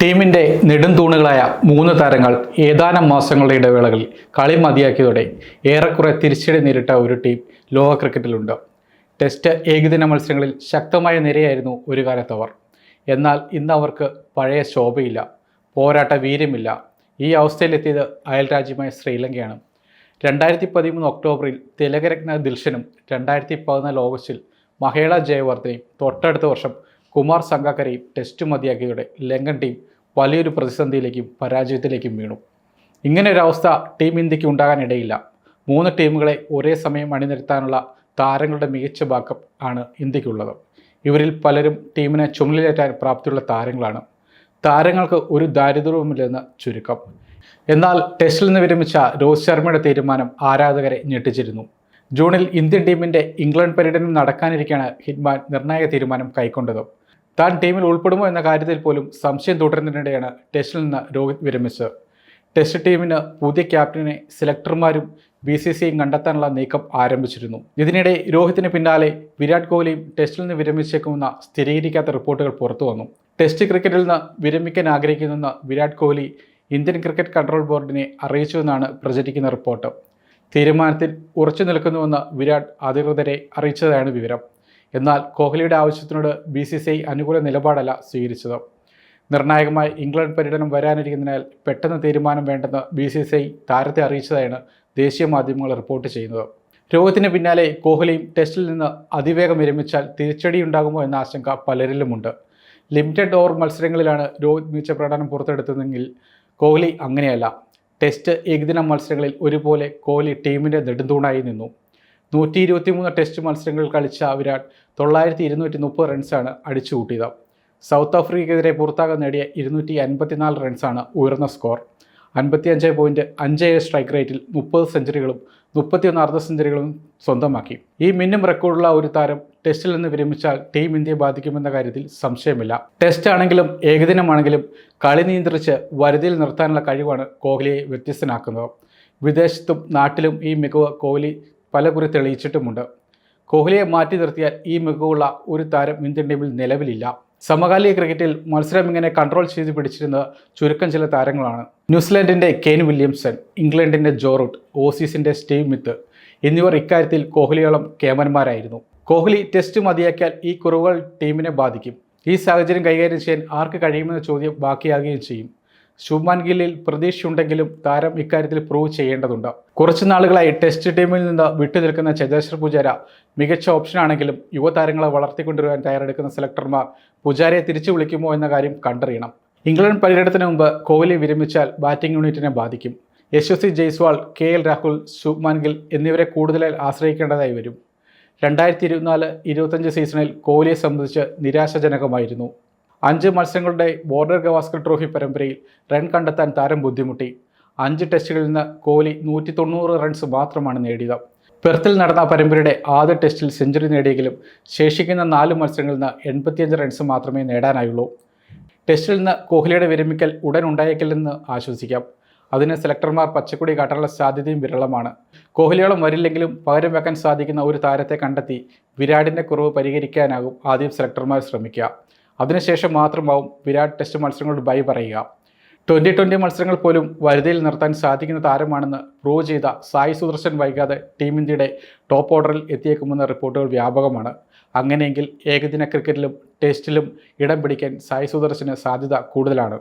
ടീമിന്റെ നെടുംതൂണുകളായ മൂന്ന് താരങ്ങൾ ഏതാനും മാസങ്ങളുടെ ഇടവേളകളിൽ കളി മതിയാക്കിയതോടെ ഏറെക്കുറെ തിരിച്ചടി നേരിട്ട ഒരു ടീം ലോക ക്രിക്കറ്റിലുണ്ട്. ടെസ്റ്റ് ഏകദിന മത്സരങ്ങളിൽ ശക്തമായ നിരയായിരുന്നു ഒരു കാലത്തവർ എന്നാൽ ഇന്ന് അവർക്ക് പഴയ ശോഭയില്ല പോരാട്ട വീര്യമില്ല. ഈ അവസ്ഥയിലെത്തിയത് അയൽരാജ്യമായ ശ്രീലങ്കയാണ്. രണ്ടായിരത്തി പതിമൂന്ന് ഒക്ടോബറിൽ തിലകരത്ന ദിൽഷനും രണ്ടായിരത്തി പതിനാല് ഓഗസ്റ്റിൽ മഹേള ജയവർദ്ധനയും തൊട്ടടുത്ത വർഷം കുമാർ സംഗാക്കരയും ടെസ്റ്റ് മതിയാക്കിയതോടെ ലങ്കൻ ടീം വലിയൊരു പ്രതിസന്ധിയിലേക്കും പരാജയത്തിലേക്കും വീണു. ഇങ്ങനെ ഒരവസ്ഥ ടീം ഇന്ത്യയ്ക്ക് ഉണ്ടാകാനിടയില്ല. മൂന്ന് ടീമുകളെ ഒരേ സമയം അണിനിരത്താനുള്ള താരങ്ങളുടെ മികച്ച ബാക്കപ്പ് ആണ് ഇന്ത്യക്കുള്ളത്. ഇവരിൽ പലരും ടീമിനെ ചുമലിലേറ്റാൻ പ്രാപ്തിയുള്ള താരങ്ങളാണ്. താരങ്ങൾക്ക് ഒരു ദാരിദ്ര്യവുമില്ലെന്ന് ചുരുക്കം. എന്നാൽ ടെസ്റ്റിൽ നിന്ന് വിരമിച്ച രോഹിത് ശർമ്മയുടെ തീരുമാനം ആരാധകരെ ഞെട്ടിച്ചിരുന്നു. ജൂണിൽ ഇന്ത്യൻ ടീമിന്റെ ഇംഗ്ലണ്ട് പര്യടനം നടക്കാനിരിക്കെയാണ് ഹിറ്റ്മാൻ നിർണായക തീരുമാനം കൈക്കൊണ്ടത്. താൻ ടീമിൽ ഉൾപ്പെടുമോ എന്ന കാര്യത്തിൽ പോലും സംശയം തുടരുന്നതിനിടെയാണ് ടെസ്റ്റിൽ നിന്ന് രോഹിത് വിരമിച്ചത്. ടെസ്റ്റ് ടീമിന് പുതിയ ക്യാപ്റ്റനെ സെലക്ടർമാരും ബി സി സിയും കണ്ടെത്താനുള്ള നീക്കം ആരംഭിച്ചിരുന്നു. ഇതിനിടെ രോഹിത്തിന് പിന്നാലെ വിരാട് കോഹ്ലിയും ടെസ്റ്റിൽ നിന്ന് വിരമിച്ചേക്കുമെന്ന സ്ഥിരീകരിക്കാത്ത റിപ്പോർട്ടുകൾ പുറത്തു വന്നു. ടെസ്റ്റ് ക്രിക്കറ്റിൽ നിന്ന് വിരമിക്കാൻ ആഗ്രഹിക്കുന്നെന്ന് Virat Kohli Indian cricket control ബോർഡിനെ അറിയിച്ചുവെന്നാണ് പ്രചരിക്കുന്ന റിപ്പോർട്ട്. തീരുമാനത്തിൽ ഉറച്ചു നിൽക്കുന്നുവെന്ന് വിരാട് അധികൃതരെ അറിയിച്ചതാണ് വിവരം. എന്നാൽ കോഹ്ലിയുടെ ആവശ്യത്തിനോട് ബി സി സി ഐ അനുകൂല നിലപാടല്ല സ്വീകരിച്ചത്. നിർണായകമായി ഇംഗ്ലണ്ട് പര്യടനം വരാനിരിക്കുന്നതിനാൽ പെട്ടെന്ന് തീരുമാനം വേണ്ടെന്ന് ബി സി സി ഐ താരത്തെ അറിയിച്ചതായാണ് ദേശീയ മാധ്യമങ്ങൾ റിപ്പോർട്ട് ചെയ്യുന്നത്. രോഗത്തിന് പിന്നാലെ കോഹ്ലിയും ടെസ്റ്റിൽ നിന്ന് അതിവേഗം വിരമിച്ചാൽ തിരിച്ചടിയുണ്ടാകുമോ എന്ന ആശങ്ക പലരിലുമുണ്ട്. ലിമിറ്റഡ് ഓവർ മത്സരങ്ങളിലാണ് രോഹിത് മികച്ച പ്രകടനം പുറത്തെടുത്തതെങ്കിൽ കോഹ്ലി അങ്ങനെയല്ല. ടെസ്റ്റ് ഏകദിന മത്സരങ്ങളിൽ ഒരുപോലെ കോഹ്ലി ടീമിന്റെ നെടുന്തൂണായി നിന്നു. നൂറ്റി ഇരുപത്തി മൂന്ന് ടെസ്റ്റ് മത്സരങ്ങൾ കളിച്ച വിരാട് തൊള്ളായിരത്തി ഇരുന്നൂറ്റി മുപ്പത് റൺസാണ് അടിച്ചു കൂട്ടിയത് സൗത്ത് ആഫ്രിക്കയ്ക്കെതിരെ പുറത്താകാൻ നേടിയ ഇരുന്നൂറ്റി അൻപത്തിനാല് റൺസാണ് ഉയർന്ന സ്കോർ അൻപത്തിയഞ്ച് പോയിന്റ് അഞ്ച് ഏഴ് സ്ട്രൈക്ക് റേറ്റിൽ മുപ്പത് സെഞ്ചുറികളും മുപ്പത്തിയൊന്ന് അർദ്ധ സെഞ്ചുറികളും സ്വന്തമാക്കി. ഈ മിന്നും റെക്കോർഡുള്ള ഒരു താരം ടെസ്റ്റിൽ നിന്ന് വിരമിച്ചാൽ ടീം ഇന്ത്യയെ ബാധിക്കുമെന്ന കാര്യത്തിൽ സംശയമില്ല. ടെസ്റ്റ് ആണെങ്കിലും ഏകദിനമാണെങ്കിലും കളി നിയന്ത്രിച്ച് വരുതിയിൽ നിർത്താനുള്ള കഴിവാണ് കോഹ്ലിയെ വ്യത്യസ്തനാക്കുന്നത്. വിദേശത്തും നാട്ടിലും ഈ മികവ് കോഹ്ലി പലകുറി തെളിയിച്ചിട്ടുമുണ്ട്. കോഹ്ലിയെ മാറ്റി നിർത്തിയാൽ ഈ മികവുള്ള ഒരു താരം ഇന്ത്യൻ ടീമിൽ നിലവിലില്ല. സമകാലിക ക്രിക്കറ്റിൽ മത്സരം ഇങ്ങനെ കൺട്രോൾ ചെയ്ത് പിടിച്ചിരുന്നത് ചുരുക്കം ചില താരങ്ങളാണ്. ന്യൂസിലാൻഡിന്റെ കെയ്ൻ വില്യംസൺ ഇംഗ്ലണ്ടിന്റെ ജോറൂട്ട് ഓസീസിന്റെ സ്റ്റീവ് മിത്ത് എന്നിവർ ഇക്കാര്യത്തിൽ കോഹ്ലിയോളം കേമന്മാരായിരുന്നു. കോഹ്ലി ടെസ്റ്റ് മതിയാക്കിയാൽ ഈ കുറവുകൾ ടീമിനെ ബാധിക്കും. ഈ സാഹചര്യം കൈകാര്യം ചെയ്യാൻ ആർക്ക് കഴിയുമെന്ന ചോദ്യം ബാക്കിയാകുകയും ചെയ്യും. ശുഭ്മാൻ ഗില്ലിൽ പ്രതീക്ഷയുണ്ടെങ്കിലും താരം ഇക്കാര്യത്തിൽ പ്രൂവ് ചെയ്യേണ്ടതുണ്ട്. കുറച്ച് നാളുകളായി ടെസ്റ്റ് ടീമിൽ നിന്ന് വിട്ടുനിൽക്കുന്ന ചേതേശ്വർ പൂജാര മികച്ച ഓപ്ഷൻ ആണെങ്കിലും യുവതാരങ്ങളെ വളർത്തിക്കൊണ്ടുവരാൻ തയ്യാറെടുക്കുന്ന സെലക്ടർമാർ പൂജാരയെ തിരിച്ചു വിളിക്കുമോ എന്ന കാര്യം കണ്ടറിയണം. ഇംഗ്ലണ്ട് പര്യടനത്തിന് മുമ്പ് കോഹ്ലി വിരമിച്ചാൽ ബാറ്റിംഗ് യൂണിറ്റിനെ ബാധിക്കും. യശസ്വി ജയ്സ്വാൾ കെ എൽ രാഹുൽ ശുഭ്മാൻ ഗിൽ എന്നിവരെ കൂടുതലായി ആശ്രയിക്കേണ്ടതായി വരും. രണ്ടായിരത്തി ഇരുപത്തിനാല് ഇരുപത്തഞ്ച് സീസണിൽ കോഹ്ലിയെ സംബന്ധിച്ച് നിരാശാജനകമായിരുന്നു. അഞ്ച് മത്സരങ്ങളുടെ ബോർഡർ ഗവാസ്കർ ട്രോഫി പരമ്പരയിൽ റൺ കണ്ടെത്താൻ താരം ബുദ്ധിമുട്ടി. അഞ്ച് ടെസ്റ്റുകളിൽ നിന്ന് കോഹ്ലി നൂറ്റി തൊണ്ണൂറ് റൺസ് മാത്രമാണ് നേടിയത്. പെർത്തിൽ നടന്ന പരമ്പരയുടെ ആദ്യ ടെസ്റ്റിൽ സെഞ്ചുറി നേടിയെങ്കിലും ശേഷിക്കുന്ന നാല് മത്സരങ്ങളിൽ നിന്ന് എൺപത്തിയഞ്ച് റൺസ് മാത്രമേ നേടാനായുള്ളൂ. ടെസ്റ്റിൽ നിന്ന് കോഹ്ലിയുടെ വിരമിക്കൽ ഉടൻ ഉണ്ടായേക്കില്ലെന്ന് ആശ്വസിക്കാം. അതിന് സെലക്ടർമാർ പച്ചക്കൊടി കാട്ടാനുള്ള സാധ്യതയും വിരളമാണ്. കോഹ്ലിയോളം വരില്ലെങ്കിലും പകരം വെക്കാൻ സാധിക്കുന്ന ഒരു താരത്തെ കണ്ടെത്തി വിരാടിന്റെ കുറവ് പരിഹരിക്കാനാകും ആദ്യം സെലക്ടർമാർ ശ്രമിക്കുക. അതിനുശേഷം മാത്രമാവും വിരാട് ടെസ്റ്റ് മത്സരങ്ങളോട് ബൈ പറയുക. ട്വന്റി ട്വന്റി മത്സരങ്ങൾ പോലും വരുതിയിൽ നിർത്താൻ സാധിക്കുന്ന താരമാണെന്ന് പ്രൂവ് ചെയ്ത സായി സുദർശൻ വൈകാതെ ടീം ഇന്ത്യയുടെ ടോപ്പ് ഓർഡറിൽ എത്തിയേക്കുമെന്ന റിപ്പോർട്ടുകൾ വ്യാപകമാണ്. അങ്ങനെയെങ്കിൽ ഏകദിന ക്രിക്കറ്റിലും ടെസ്റ്റിലും ഇടം പിടിക്കാൻ സായി സുദർശന് സാധ്യത കൂടുതലാണ്.